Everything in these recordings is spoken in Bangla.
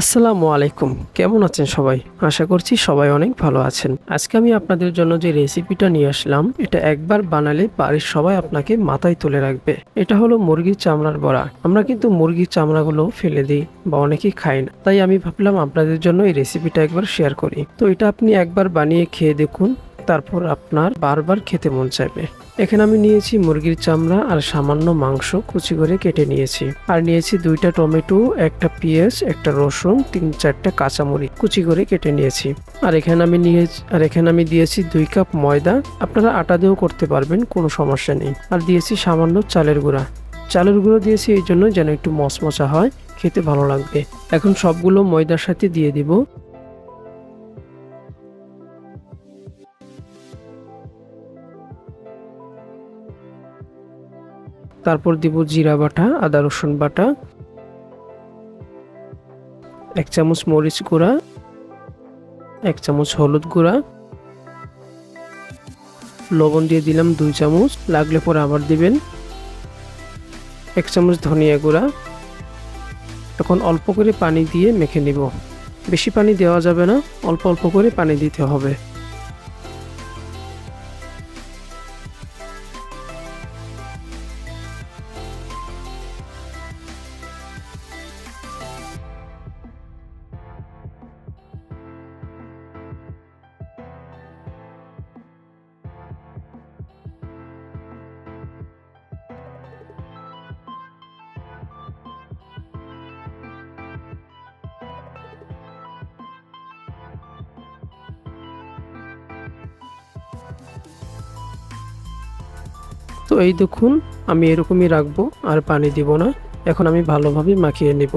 আসসালামু আলাইকুম। কেমন আছেন সবাই? আশা করছি সবাই অনেক ভালো আছেন। আজকে আমি আপনাদের জন্য যে রেসিপিটা নিয়ে আসলাম, এটা একবার বানালে বাড়ির সবাই আপনাকে মাথায় তুলে রাখবে। এটা হলো মুরগির চামড়ার বড়া। আমরা কিন্তু মুরগির চামড়াগুলো ফেলে দিই বা অনেকেই খাই না। তাই আমি ভাবলাম আপনাদের জন্য এই রেসিপিটা একবার শেয়ার করি। তো এটা আপনি একবার বানিয়ে খেয়ে দেখুন, তারপর আপনার বারবার খেতে মন চাইবে। এখানে আমি নিয়েছি মুরগির চামড়া আর সামান্য মাংস কুচি করে কেটে নিয়েছি। আর নিয়েছি দুইটা টমেটো, একটা পেঁয়াজ, একটা রসুন, তিন চারটা কাঁচামরিচ কুচি করে কেটে নিয়েছি। আর এখানে আমি নিয়ে আর এখানে আমি দিয়েছি দুই কাপ ময়দা। আপনারা আটা দিয়েও করতে পারবেন, কোনো সমস্যা নেই। আর দিয়েছি সামান্য চালের গুঁড়া। চালের গুঁড়ো দিয়েছি এই জন্য যেন একটু মচমচা হয়, খেতে ভালো লাগবে। এখন সবগুলো ময়দার সাথে দিয়ে দিব। তারপর দিব জিরা বাটা, আদা রসুন বাটা, এক চামচ মরিচ গুঁড়া, এক চামচ হলুদ গুঁড়া, লবণ দিয়ে দিলাম দুই চামচ, লাগলে পরে আবার দিবেন। এক চামচ ধনিয়া গুঁড়া। এখন অল্প করে পানি দিয়ে মেখে নিব। বেশি পানি দেওয়া যাবে না, অল্প অল্প করে পানি দিতে হবে। তো এই দেখুন, আমি এরকমই রাখব, আর পানি দিব না। এখন আমি ভালোভাবে মাখিয়ে নেব।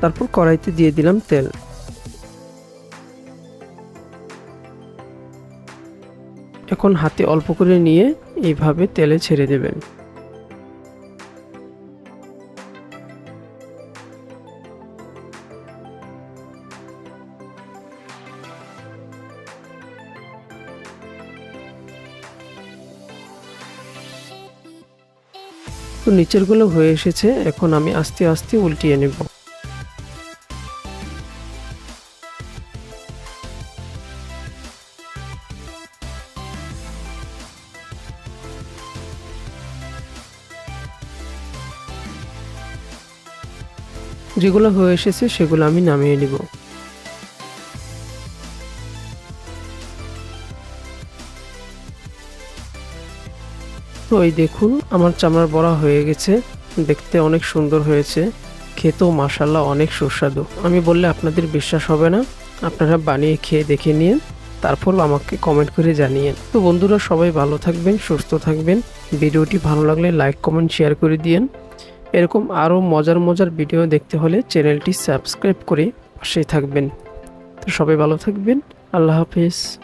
তারপর কড়াইতে দিয়ে দিলাম তেল। এখন হাতে অল্প করে নিয়ে এইভাবে তেলে ছেড়ে দেবেন। তো নিচেরগুলো হয়ে এসেছে, এখন আমি আস্তে আস্তে উল্টিয়ে নেব। যেগুলো হয়ে এসেছে সেগুলো আমি নামিয়ে নিব। তো এই দেখুন, আমার চামড়ার বড়া হয়ে গেছে। দেখতে অনেক সুন্দর হয়েছে। খেতেও মাসাল্লাহ অনেক সুস্বাদু। আমি বললে আপনাদের বিশ্বাস হবে না। আপনারা বানিয়ে খেয়ে দেখে নিন। তারপর আমাকে কমেন্ট করে জানিয়েন। তো বন্ধুরা, সবাই ভালো থাকবেন, সুস্থ থাকবেন। ভিডিওটি ভালো লাগলে লাইক কমেন্ট শেয়ার করে দিয়েন। এরকম আরও মজার মজার ভিডিও দেখতে হলে চ্যানেলটি সাবস্ক্রাইব করে পাশেই থাকবেন। তো সবাই ভালো থাকবেন। আল্লাহ হাফিজ।